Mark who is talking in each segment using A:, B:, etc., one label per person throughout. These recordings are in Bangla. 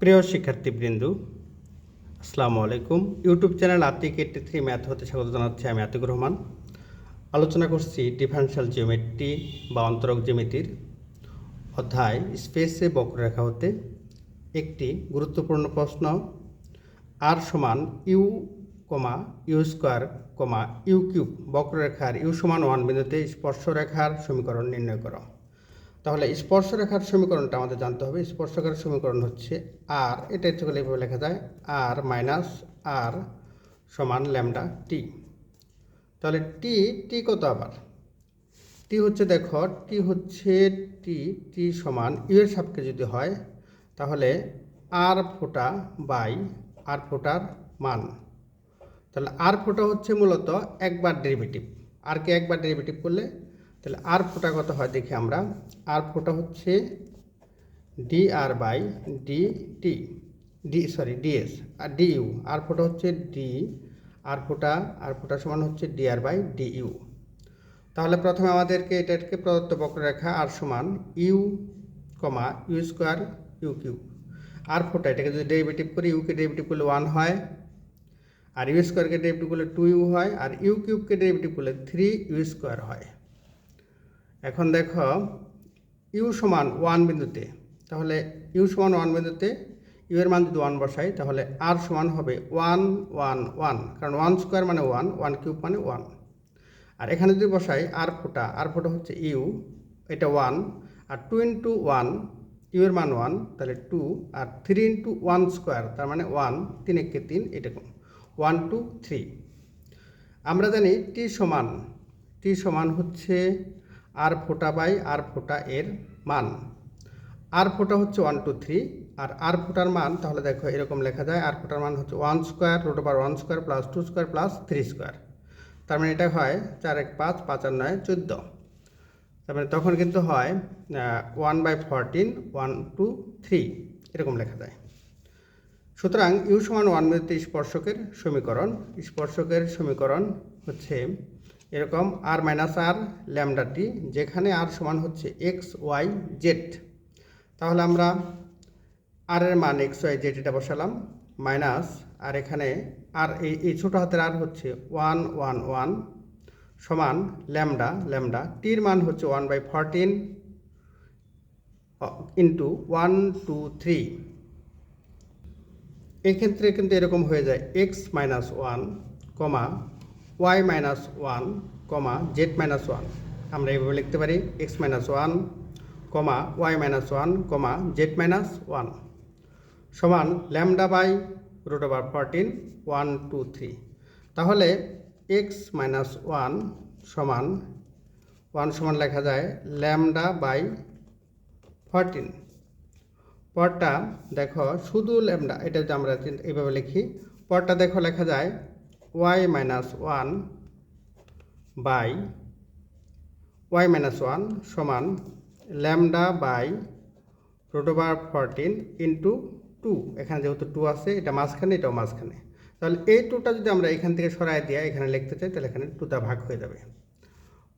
A: প্রিয় শিক্ষার্থীবৃন্দ, আসসালামু আলাইকুম। YouTube channel Atik eighty three math হতে স্বাগত জানাচ্ছি আমি আতিক রহমান। আলোচনা করছি ডিফারেন্সিয়াল জিওমেট্রি বা অন্তরক জ্যামিতির অধ্যায় স্পেসে বক্ররেখা হতে একটি গুরুত্বপূর্ণ প্রশ্ন আর সমান U comma U square comma U cube বক্ররেখার ইউ সমান ওয়ান বিন্দুতে স্পর্শরেখার সমীকরণ নির্ণয় করো। তাহলে স্পর্শরেখার সমীকরণটা আমাদের জানতে হবে। স্পর্শরেখার সমীকরণ হচ্ছে আর এটা করলে এইভাবে লেখা যায়। আর মাইনাস আর সমান ল্যামডা টি তাহলে টি টি কত আবার? টি হচ্ছে দেখো টি হচ্ছে টি টি সমান ইউ এর সাপেক্ষে যদি হয়, তাহলে আর ফোটা বাই আর ফোটার মান। তাহলে আর ফোটা হচ্ছে মূলত একবার ডেরিভেটিভ আর কে একবার ডেরিভেটিভ করলে তাহলে আর ফোটা কত হয় দেখি আমরা। আর ফোটা হচ্ছে D R by D T D sorry DS R D U R ফোটা হচ্ছে ডি আর ফোটা আর ফোটা সমান হচ্ছে D R by D U তাহলে প্রথমে আমাদেরকে এটাকে প্রদত্ত বক্ররেখা আর সমান U comma U square U cube R ফোটা, এটাকে যদি ডেরিভেটিভ করি ইউকে ডেরিভেটিভ করলে ওয়ান হয়, আর ইউ স্কোয়ারকে ডেরিভেটিভ করলে টু ইউ হয়, আর ইউ কিউবকে ডেরিভেটিভ করলে থ্রি ইউ স্কোয়ার হয়। এখন দেখো ইউ সমান ওয়ান বিন্দুতে, তাহলে ইউ সমান ওয়ান বিন্দুতে ইউ এর মান যদি ওয়ান বসাই, তাহলে আর সমান হবে ওয়ান ওয়ান ওয়ান কারণ ওয়ান স্কোয়ার মানে ওয়ান ওয়ান কিউব মানে ওয়ান আর এখানে যদি বসাই আর ফোটা আর ফোটা হচ্ছে ইউ এটা ওয়ান আর টু ইন্টু ওয়ান ইউ এর মান ওয়ান তাহলে টু আর থ্রি ইন্টু ওয়ান স্কোয়ার তার মানে ওয়ান তিন একে তিন এরকম ওয়ান টু থ্রি আমরা জানি টি সমান টি সমান হচ্ছে আর ফোটা বাই আর ফোটা এর মান। আর ফোটা হচ্ছে ওয়ান টু থ্রি আর আর ফোটার মান, তাহলে দেখো এরকম লেখা যায়, আর ফোটার মান হচ্ছে one square root over one square plus two square plus three square তার মানে এটা হয় চার এক পাঁচ পাঁচ আর নয়, চোদ্দ। তার মানে তখন কিন্তু হয় one by fourteen one two three এরকম লেখা যায়। সুতরাং ইউ সমান ওয়ান বিন্দুতে স্পর্শকের সমীকরণ স্পর্শকের সমীকরণ হচ্ছে এরকম আর মাইনাস আর ল্যামডাটি যেখানে আর সমান হচ্ছে এক্স ওয়াই জেড তাহলে আমরা আর এর মান এক্স ওয়াই জেড এটা বসালাম মাইনাস আর এখানে আর এই এই ছোটো হাতের আর হচ্ছে ওয়ান ওয়ান ওয়ান সমান ল্যামডা ল্যামডা টির মান হচ্ছে one by fourteen into one two three এক্ষেত্রে কিন্তু এরকম হয়ে যায় X minus one comma Y minus one comma Z minus one আমরা এইভাবে লিখতে পারি X minus one comma Y minus one comma Z minus one সমান lambda by root over fourteen one two three তাহলে এক্স মাইনাস ওয়ান সমান ওয়ান সমান লেখা যায় ল্যামডা বাই ফরটিন পরটা দেখো শুধু ল্যামডা এটা যদি আমরা এইভাবে লিখি পরটা দেখো লেখা যায় Y minus one by Y minus one সমান lambda by root over fourteen into two এখানে যেহেতু টু আছে, এটা মাঝখানে, এটাও মাঝখানে। তাহলে এই টুটা যদি আমরা এখান থেকে সরাই দিয়ে এখানে লিখতে চাই, তাহলে এখানে টুটা ভাগ হয়ে যাবে।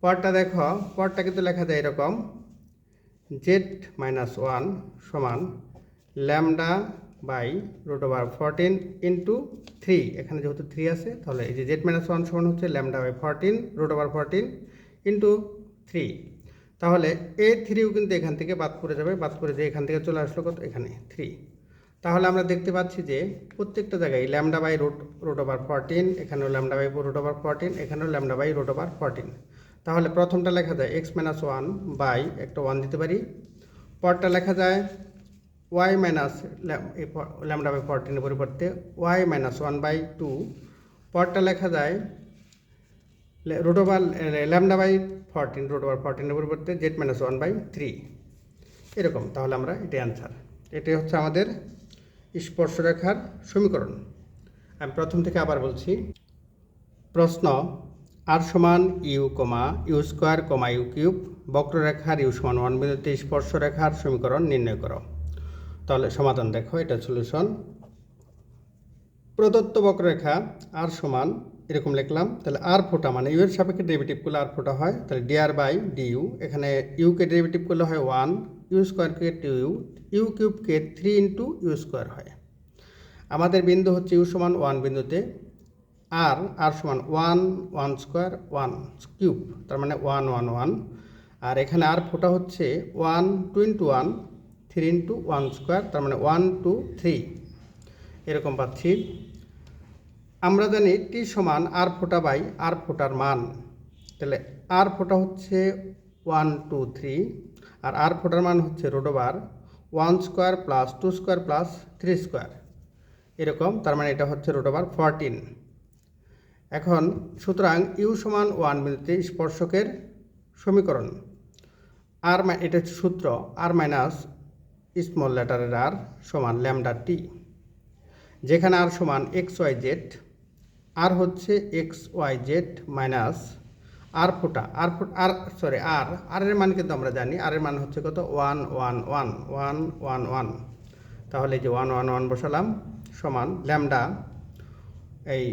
A: পরটা দেখো, পরটা কিন্তু লেখা যায় এরকম জেড মাইনাস ওয়ান সমান lambda by root over fourteen into three. এখানে যেহেতু থ্রি আছে, তাহলে এই যে জেড মাইনাস ওয়ান সমান হচ্ছে lambda by fourteen root over fourteen into three. তাহলে এ থ্রিও কিন্তু এখান থেকে বাদ পড়ে যাবে, বাদ পড়ে যে এখান থেকে চলে আসলো কত? এখানে থ্রি। তাহলে আমরা দেখতে পাচ্ছি যে প্রত্যেকটা জায়গায় lambda by root root over fourteen, এখানেও lambda by root over fourteen, এখানেও lambda by root over fourteen. তাহলে প্রথমটা লেখা যায় এক্স মাইনাস ওয়ান বাই একটা ওয়ান দিতে পারি। পরটা লেখা যায় ওয়াই মাইনাস ল্যামডা বাই ফরটিনের পরিবর্তে Y minus one by two পরটা লেখা যায় root over lambda by fourteen root over ফরটিনের পরিবর্তে Z minus one by three এরকম, তাহলে আমরা এটাই অ্যান্সার এটাই হচ্ছে আমাদের স্পর্শরেখার সমীকরণ। আমি প্রথম থেকে আবার বলছি, প্রশ্ন আর সমান U comma U square comma U cube বক্ররেখার ইউ সমান ওয়ান বিন্দুতে স্পর্শরেখার সমীকরণ নির্ণয় করো। তাহলে সমাধান দেখো, এটা সলিউশন প্রদত্ত বক্ররেখা আর সমান, এরকম লিখলাম, তাহলে আর ফোটা মানে ইউ এর সাপেক্ষে ডেরিভেটিভ করলে আর ফোটা হয়, তাহলে D R by D U এখানে ইউকে ডেরিভেটিভ করলে হয় ওয়ান ইউ স্কোয়ারকে টু ইউ ইউ কিউবকে থ্রি ইন্টু ইউ স্কোয়ার হয়। আমাদের বিন্দু হচ্ছে ইউ সমান ওয়ান বিন্দুতে আর আর সমান one one square one cube তার মানে ওয়ান ওয়ান ওয়ান আর এখানে আর ফোটা হচ্ছে one two into one three into one square, তার মানে ওয়ান, টু, থ্রি। এরকম পাচ্ছি। আমরা জানি টি সমান আর ফোটা বাই আর ফোটার মান। তাহলে আর ফোটা হচ্ছে ওয়ান, টু, থ্রি, আর আর ফোটার মান হচ্ছে root over one square plus two square plus three square. এরকম, তার মানে এটা হচ্ছে রোডোবার ফরটিন। এখন, সুতরাং ইউ সমান ওয়ান বিন্দুতে স্পর্শকের সমীকরণ। আর এটা হচ্ছে সূত্র, আর মাইনাস স্মল লেটারের আর সমান ল্যামডা টি যেখানে আর সমান এক্স ওয়াই জেড আর হচ্ছে X Y Z minus R ফোটা আর আর সরি আর আর এর মান কিন্তু আমরা জানি আর এর মান হচ্ছে কত? One one one one one one তাহলে যে ওয়ান ওয়ান ওয়ান বসালাম, সমান ল্যামডা এই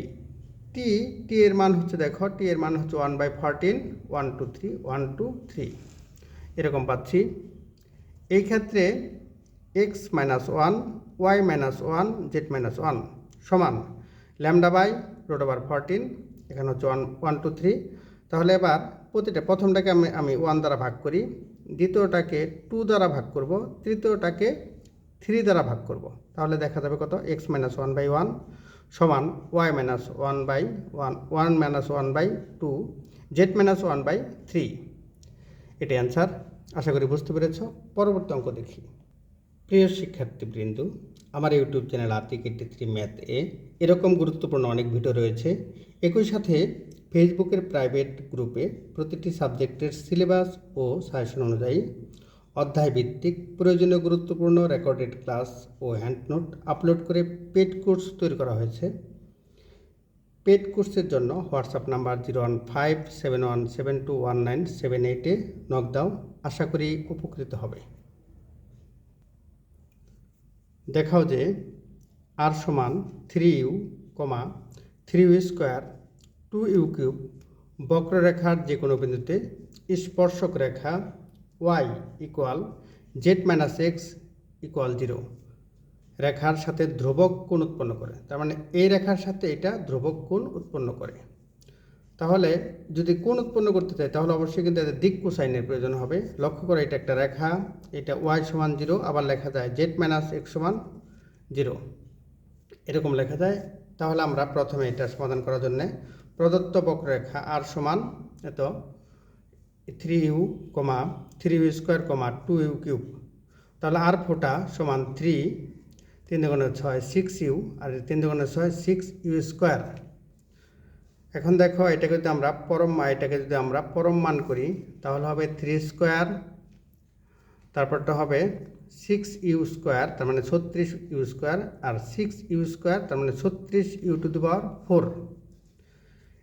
A: টি টি এর মান হচ্ছে দেখো টি এর মান হচ্ছে one by fourteen one two three one two three এরকম পাচ্ছি। এই ক্ষেত্রে X minus one Y minus one Z minus one সমান lambda by root over fourteen এখানে হচ্ছে ওয়ান ওয়ান টু থ্রি তাহলে এবার প্রতিটা প্রথমটাকে আমি আমি ওয়ান দ্বারা ভাগ করি, দ্বিতীয়টাকে টু দ্বারা ভাগ করব, তৃতীয়টাকে থ্রি দ্বারা ভাগ করব। তাহলে দেখা যাবে কত? X minus one by one সমান Y minus one by one one minus one by two Z minus one by three এটাই অ্যান্সার আশা করি বুঝতে পেরেছ। পরবর্তী অঙ্ক দেখি। প্রিয় শিক্ষার্থীবৃন্দ, আমার ইউটিউব চ্যানেল আর্থিক এইটি থ্রি ম্যাথ এ এরকম গুরুত্বপূর্ণ অনেক ভিডিও রয়েছে। একই সাথে ফেসবুকের প্রাইভেট গ্রুপে প্রতিটি সাবজেক্টের সিলেবাস ও সাজেশন অনুযায়ী অধ্যায় ভিত্তিক প্রয়োজনীয় গুরুত্বপূর্ণ রেকর্ডেড ক্লাস ও হ্যান্ডনোট আপলোড করে পেড কোর্স তৈরি করা হয়েছে। পেড কোর্সের জন্য WhatsApp number zero one five seven one seven two one nine seven এইটে নক দাও। আশা করি উপকৃত হবে। দেখাও যে আর সমান three U comma three U square two U cube বক্ররেখার যে কোনো বিন্দুতে স্পর্শক রেখা Y equal Z minus X equal zero রেখার সাথে ধ্রুবক কোণ উৎপন্ন করে। তার মানে এই রেখার সাথে এটা ধ্রুবক কোণ উৎপন্ন করে। তাহলে যদি কোণ উৎপন্ন করতে চাই তাহলে অবশ্যই কিন্তু এদের দিক কোসাইনের প্রয়োজন হবে। লক্ষ্য করে, এটা একটা রেখা, এটা ওয়াই সমান জিরো আবার লেখা যায় জেড মাইনাস এক্স সমান জিরো এরকম লেখা যায়। তাহলে আমরা প্রথমে এটা সমাধান করার জন্যে প্রদত্ত বক্ররেখা আর সমান এত three U comma three U square comma two U cube তাহলে আর ফোটা সমান থ্রি তিন দুগুণে ছয় সিক্স ইউ আর তিন দুগুণে ছয় সিক্স ইউ স্কোয়ার এখন দেখো এটাকে যদি আমরা পরম এটাকে যদি আমরা পরম মান করি, তাহলে হবে থ্রি স্কোয়ার তারপরটা হবে সিক্স ইউ স্কোয়ার তার মানে ছত্রিশ ইউ স্কোয়ার আর সিক্স ইউ স্কোয়ার তার মানে ছত্রিশ U to the power four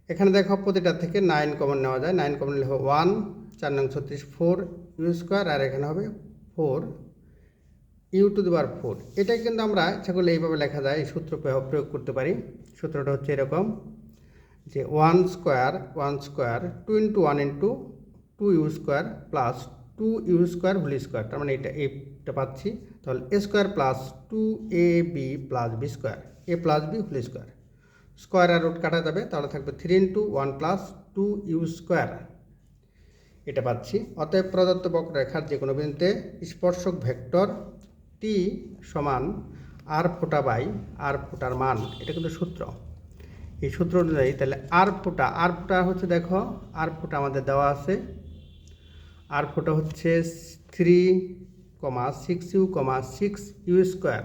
A: এখানে দেখো প্রতিটা থেকে নাইন কমন নেওয়া যায়। নাইন কমন হবে ওয়ান চার নং ছত্রিশ ফোর ইউ স্কোয়ার আর এখানে হবে four U to the power four এটা কিন্তু আমরা ইচ্ছা করলে এইভাবে লেখা যায়, এই সূত্র প্রয়োগ করতে পারি। সূত্রটা হচ্ছে এরকম। যে one square one square two into one into two U square plus two U square whole square, তার মানে এটা এইটা পাচ্ছি। তাহলে A square plus two A B plus B square, A plus B whole square. Square R root কাটা যাবে, তাহলে থাকবে three into one plus two U square. এটা পাচ্ছি। অতএব প্রদত্ত বক্ররেখার যে কোনো বিন্দুতে স্পর্শক ভেক্টর টি সমান আর ফোটা বাই আর ফোটার মান, এটা কিন্তু সূত্র। এই সূত্র অনুযায়ী তাহলে আর ফোটা আর ফোটা হচ্ছে দেখো আর ফোটা আমাদের দেওয়া আছে। আর ফোটা হচ্ছে three comma six u comma six u square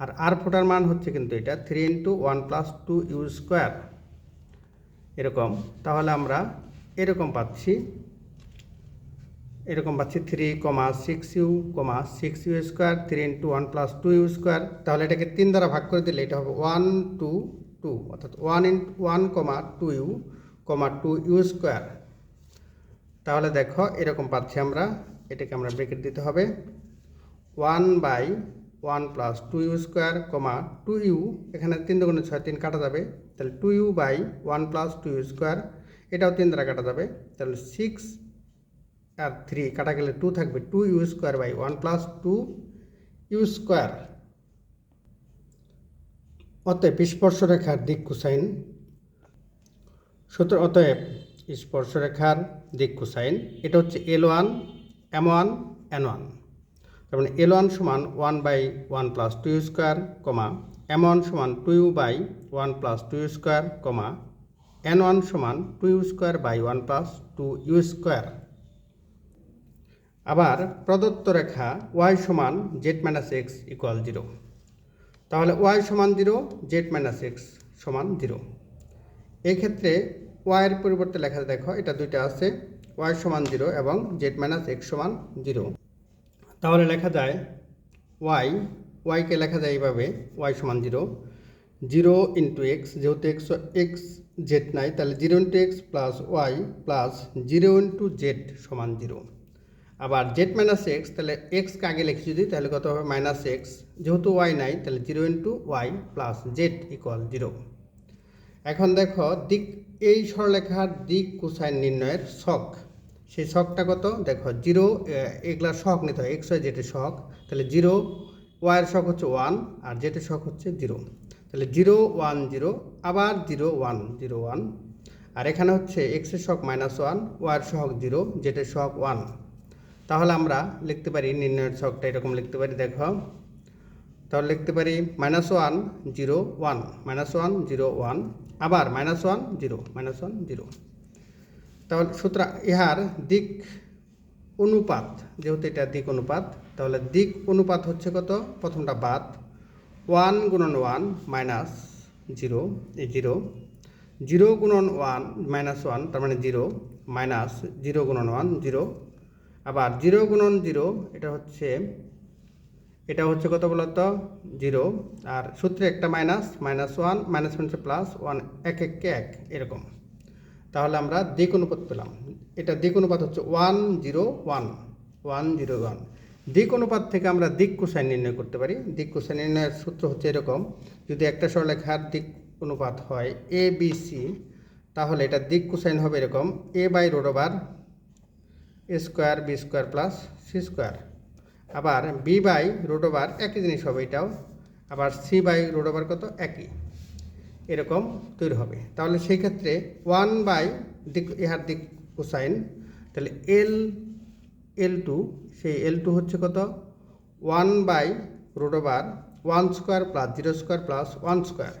A: আর আর ফোটার মান হচ্ছে কিন্তু এটা three into one plus two u square এরকম। তাহলে আমরা এরকম পাচ্ছি। এরকম পাচ্ছি three comma six u comma six u square three into one plus two u square তাহলে এটাকে তিন দ্বারা ভাগ করে দিলে এটা হবে ওয়ান টু টু অর্থাৎ one in one comma two u comma two u square তাহলে দেখো, এরকম পাচ্ছি আমরা, এটাকে আমরা ব্রেকেট দিতে হবে। One by one plus two u square comma two u এখানে তিন দুগুণে ছয়, তিন কাটা যাবে। তাহলে two u by one plus two u square এটাও তিন দ্বারা কাটা যাবে। তাহলে সিক্স আর থ্রি কাটা গেলে টু থাকবে two u square by one plus two u square অতএব স্পর্শরেখার দিক কোসাইন। সুতরাং অতএব স্পর্শরেখার দিক কোসাইন। এটা হচ্ছে l one m one n one তার মানে এল ওয়ান সমান one by one plus two square comma m one সমান two u by one plus two square comma n one সমান two u square by one plus two u square আবার প্রদত্ত রেখা ওয়াই সমান z minus x equal zero তাহলে ওয়াই সমান জিরো জেড মাইনাস এক্স সমান জিরো এক্ষেত্রে ওয়াইয়ের পরিবর্তে লেখা দেখো, এটা দুইটা আছে ওয়াই সমান জিরো এবং জেড মাইনাস এক্স সমান জিরো তাহলে লেখা যায় ওয়াই ওয়াইকে লেখা যায় এইভাবে ওয়াই সমান জিরো জিরো ইন্টু এক্স যেহেতু এক্স এক্স জেড নাই, তাহলে zero into x plus y plus zero into z সমান জিরো আবার জেড মাইনাস এক্স তাহলে এক্সকে আগে লিখি যদি, তাহলে কত হবে? মাইনাস এক্স যেহেতু ওয়াই নাই, তাহলে zero into y plus z equal zero এখন দেখো, দিক, এই সরলেখার দিক কোসাইন নির্ণয়ের শখ। সেই শখটা কত? দেখো জিরো এগুলা শখ নিতে হয় এক্স ওয়াই জেটের শখ। তাহলে জিরো ওয়াইয়ের শখ হচ্ছে ওয়ান আর জেটের শখ হচ্ছে জিরো তাহলে জিরো ওয়ান জিরো আবার জিরো ওয়ান জিরো ওয়ান আর এখানে হচ্ছে এক্সের শখ মাইনাস ওয়ান ওয়াইয়ের শখ জিরো জেটের শখ ওয়ান তাহলে আমরা লিখতে পারি নির্ণয়ের ছকটা, এরকম লিখতে পারি, দেখো। তাহলে লিখতে পারি minus one zero one minus one zero one আবার minus one zero minus one zero তাহলে সুতরাং ইহার দিক অনুপাত, যেহেতু এটা দিক অনুপাত, তাহলে দিক অনুপাত হচ্ছে কত? প্রথমটা বাদ। ওয়ান গুণন ওয়ান মাইনাস জিরো এই জিরো জিরো গুণন ওয়ান মাইনাস ওয়ান তার মানে জিরো মাইনাস জিরো গুণন ওয়ান জিরো আবার জিরো গুণন জিরো, এটা হচ্ছে এটা হচ্ছে কত বলতো? জিরো। আর সূত্রে একটা minus minus one, minus minus plus one, এক এককে এক, এরকম। তাহলে আমরা দিক অনুপাত পেলাম। এটা দিক অনুপাত হচ্ছে one, zero, one one, zero, one. দিক অনুপাত থেকে আমরা দিক কোসাইন নির্ণয় করতে পারি। দিক কোসাইন নির্ণয়ের সূত্র হচ্ছে এরকম। যদি একটা সরলেখার দিক অনুপাত হয় এ বি সি তাহলে এটা দিক কোসাইন হবে এরকম। A by root over square b square plus c square. আবার বি বাই রুট ওভার একই জিনিস হবে এটাও। আবার সি বাই রুট ওভার কত? একই। এরকম তৈরি হবে। তাহলে সেই ক্ষেত্রে ওয়ান বাই দিক, ইহার দিক কোসাইন, তাহলে এল এল টু, সেই এল টু হচ্ছে কত? One by root over one square plus zero square plus one square.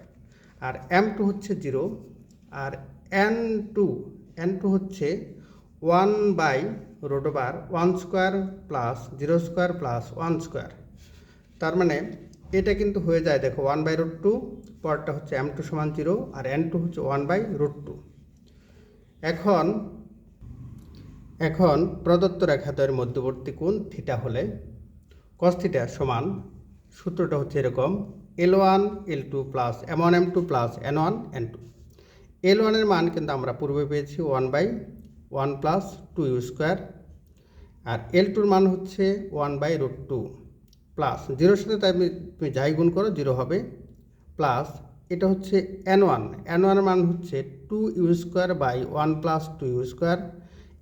A: R m two হচ্ছে জিরো। আর এন টু এন টু হচ্ছে one by root over one square plus zero square plus one square তার মানে এটা কিন্তু হয়ে যায় দেখো ওয়ান বাই রুট টু পরটা হচ্ছে এম টু সমান জিরো আর এন টু হচ্ছে ওয়ান বাই রুট টু এখন এখন প্রদত্ত রেখাদ্বয়ের মধ্যবর্তী কোণ থিটা হলে কস থিটা সমান সূত্রটা হচ্ছে এরকম l one l two plus m one m two plus n one n two l ওয়ানের মান কিন্তু আমরা পূর্বে পেয়েছি one by one plus two u square R l টুর মান হচ্ছে one by root two plus জিরোর সাথে তাই তুমি যাই গুণ করো, জিরো হবে প্লাস এটা হচ্ছে এন ওয়ান এন ওয়ানের মান হচ্ছে two u square by one plus two u square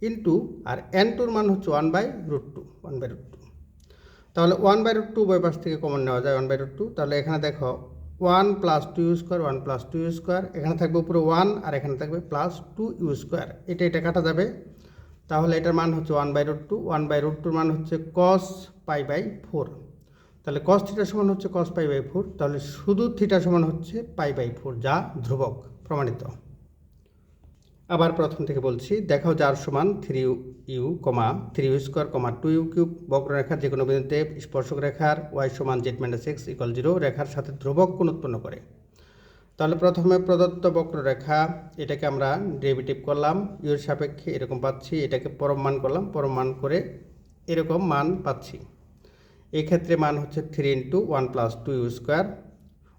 A: into R n টুর মান হচ্ছে one by root two, one by root two. তাহলে ওয়ান বাই রুট টু পাশ থেকে কমন নেওয়া যায়, ওয়ান বাই রুট টু। তাহলে এখানে দেখো one plus two u square, one plus two u square, এখানে থাকবে উপরে ওয়ান আর এখানে থাকবে প্লাস টু ইউ স্কোয়ার। এটা এটা কাটা যাবে। তাহলে এটার মান হচ্ছে one by root two, one by root টুর মান হচ্ছে কস পাই বাই ফোর। তাহলে কস থিটা সমান হচ্ছে কস পাই বাই ফোর, তাহলে শুধু থিটা সমান হচ্ছে পাই বাই ফোর, যা ধ্রুবক, প্রমাণিত। আবার প্রথম থেকে বলছি দেখাও যার সমান three u comma three u square comma two u cube বক্ররেখার যে কোনো বিন্দুতে স্পর্শক রেখার ওয়াই সমান z minus x equal zero রেখার সাথে ধ্রুবক কোণ উৎপন্ন করে। তাহলে প্রথমে প্রদত্ত বক্ররেখা, এটাকে আমরা ডেরিভেটিভ করলাম ইউর সাপেক্ষে এরকম পাচ্ছি, এটাকে পরম মান করলাম, পরম মান করে এরকম মান পাচ্ছি। এক্ষেত্রে মান হচ্ছে three into one plus two u square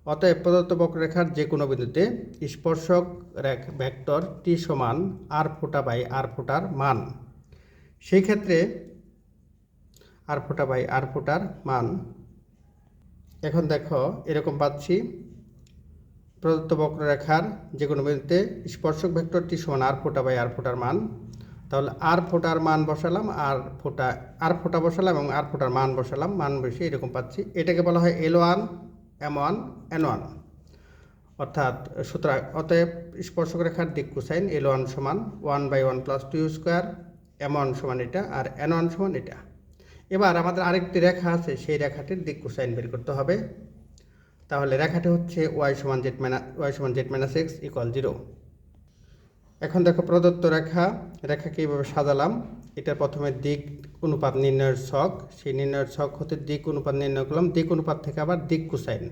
A: অতএব প্রদত্ত বক্ররেখার যে কোনো বিন্দুতে স্পর্শক ভেক্টর টি সমান আর ফোটা বাই আর ফোটার মান। সেই ক্ষেত্রে আর ফোটা বাই আর ফোটার মান। এখন দেখো, এরকম পাচ্ছি। প্রদত্ত বক্ররেখার যে কোনো বিন্দুতে স্পর্শক ভেক্টরটি সমান আর ফোটা বাই আর ফোটার মান। তাহলে আর ফোটার মান বসালাম আর ফোটা আর ফোটা বসালাম এবং আর ফোটার মান বসালাম। মান বসে এরকম পাচ্ছি। এটাকে বলা হয় l one m one n one অর্থাৎ সুতরাং অতএব স্পর্শক রেখার দিক কোসাইন এল ওয়ান সমান one by one plus two square m one সমান এটা আর এন ওয়ান সমান এটা। এবার আমাদের আরেকটি রেখা আছে, সেই রেখাটির দিক কোসাইন বের করতে হবে। তাহলে রেখাটি হচ্ছে ওয়াই সমান জেড মাইনা ওয়াই সমান z minus x equal zero এখন দেখো প্রদত্ত রেখা, রেখাকে এইভাবে সাজালাম? এটা প্রথমে দিক অনুপাত নির্ণয়ের ছক, সেই নির্ণয়ের ছক হতে দিক অনুপাত নির্ণয় করলাম, দিক অনুপাত থেকে আবার দিক কোসাইন।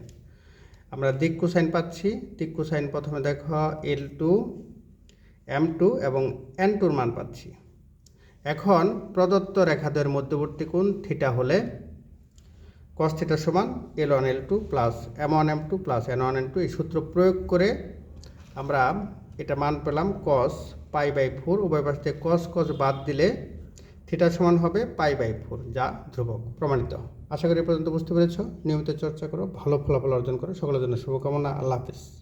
A: আমরা দিক কোসাইন পাচ্ছি, দিক কোসাইন প্রথমে দেখো এল টু এম টু এবং এন টুর মান পাচ্ছি। এখন প্রদত্ত রেখাদের মধ্যবর্তী কোণ থিটা হলে কস থিটা সমান l one l two plus m one m two plus n one n two এই সূত্র প্রয়োগ করে আমরা এটা মান পেলাম কস পাই বাই ফোর উভয় পাশ থেকে কস কস বাদ দিলে থিটা সমান হবে পাই বাই ফোর যা ধ্রুবক প্রমাণিত। আশা করি পর্যন্ত বুঝতে পেরেছ। নিয়মিত চর্চা করো, ভালো ফলাফল অর্জন করো। সকলের জন্য শুভকামনা। আল্লাহ হাফিজ।